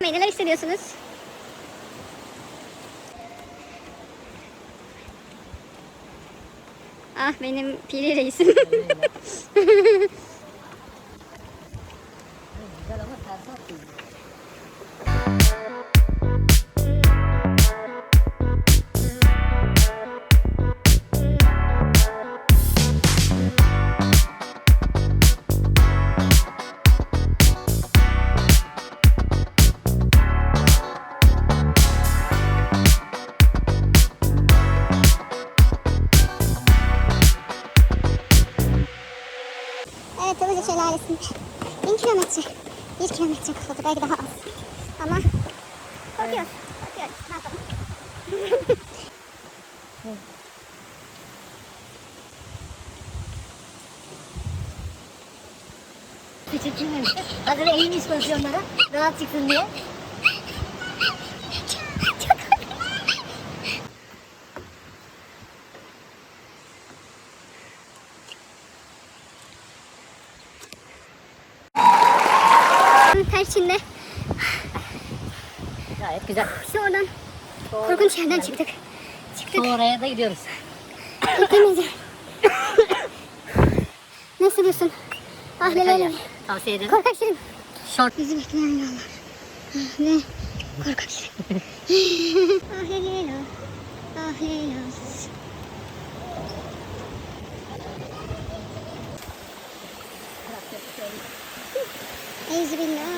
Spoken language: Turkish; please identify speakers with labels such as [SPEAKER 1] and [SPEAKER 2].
[SPEAKER 1] Neler hissediyorsunuz? Ah benim piri reisim.
[SPEAKER 2] Güzel ama ters
[SPEAKER 1] Ilıca Şelalesi'nde 1000 kilometre. 1 kilometre kaldı belki daha az. Ama korkuyoruz. Korkuyoruz. Ne yapalım?
[SPEAKER 2] Küçültülmemiş. Hazır eğilmiş pozisyonlara. Rahat çıksın diye.
[SPEAKER 1] Perçin'de
[SPEAKER 2] Gayet güzel.
[SPEAKER 1] işte oradan korkunç yerden çıktık. Çıktık.
[SPEAKER 2] Oraya da gidiyoruz.
[SPEAKER 1] Gittiğimizde. Ne hissediyorsun? Ah neler.
[SPEAKER 2] Tavsiye ederim.
[SPEAKER 1] Korkak şirin.
[SPEAKER 2] Short.
[SPEAKER 1] Bizi bekleyen yollar. Ah, ne korkak şirin. ah Leyla. Ah Leyla. Ezbillah.